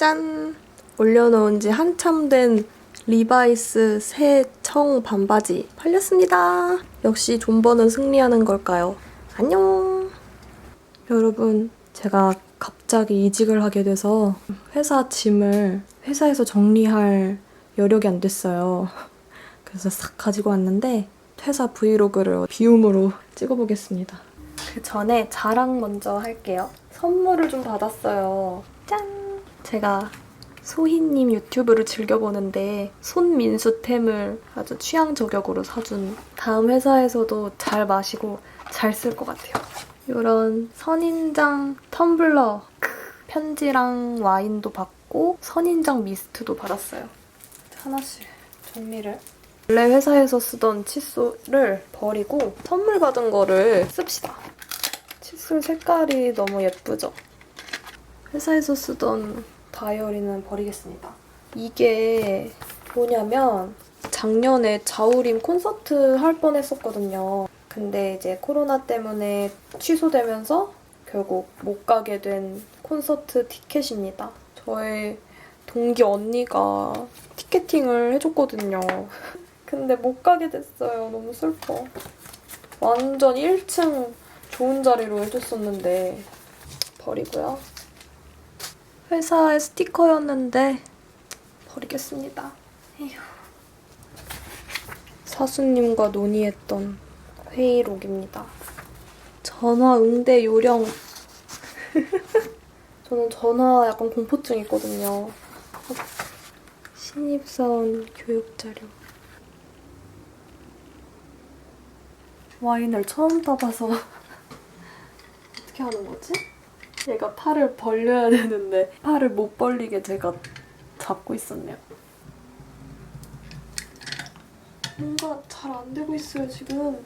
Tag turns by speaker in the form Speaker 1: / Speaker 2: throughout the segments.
Speaker 1: 짠! 올려놓은 지 한참 된 리바이스 새 청 반바지 팔렸습니다. 역시 존버는 승리하는 걸까요? 안녕! 여러분, 제가 갑자기 이직을 하게 돼서 회사 짐을 회사에서 정리할 여력이 안 됐어요. 그래서 싹 가지고 왔는데 퇴사 브이로그를 비움으로 찍어보겠습니다. 그 전에 자랑 먼저 할게요. 선물을 좀 받았어요. 짠! 제가 소희님 유튜브를 즐겨보는데 손민수템을 아주 취향 저격으로 사준 다음 회사에서도 잘 마시고 잘 쓸 것 같아요. 이런 선인장 텀블러 크, 편지랑 와인도 받고 선인장 미스트도 받았어요. 하나씩 정리를 원래 회사에서 쓰던 칫솔을 버리고 선물 받은 거를 씁시다. 칫솔 색깔이 너무 예쁘죠? 회사에서 쓰던 다이어리는 버리겠습니다. 이게 뭐냐면 작년에 자우림 콘서트 할 뻔 했었거든요. 근데 이제 코로나 때문에 취소되면서 결국 못 가게 된 콘서트 티켓입니다. 저의 동기 언니가 티켓팅을 해줬거든요. 근데 못 가게 됐어요. 너무 슬퍼. 완전 1층 좋은 자리로 해줬었는데 버리고요. 회사의 스티커였는데 버리겠습니다. 에휴. 사수님과 논의했던 회의록입니다. 전화 응대 요령. 저는 전화 약간 공포증 있거든요. 신입사원 교육 자료. 와인을 처음 따봐서 어떻게 하는 거지? 얘가 팔을 벌려야 되는데 팔을 못 벌리게 제가 잡고 있었네요. 뭔가 잘 안 되고 있어요 지금.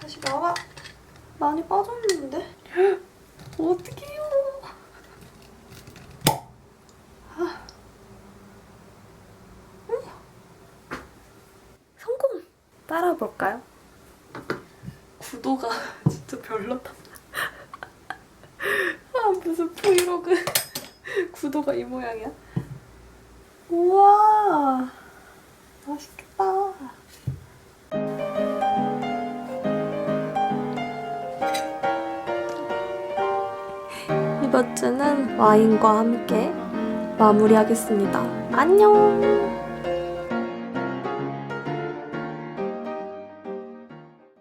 Speaker 1: 다시 나와. 많이 빠졌는데? 어떡해요. 아. 음. 성공! 따라 볼까요? 구도가 진짜 별로다. 아 무슨 브이로그 구도가 이 모양이야? 우와 맛있겠다. 이번 주는 와인과 함께 마무리하겠습니다. 안녕.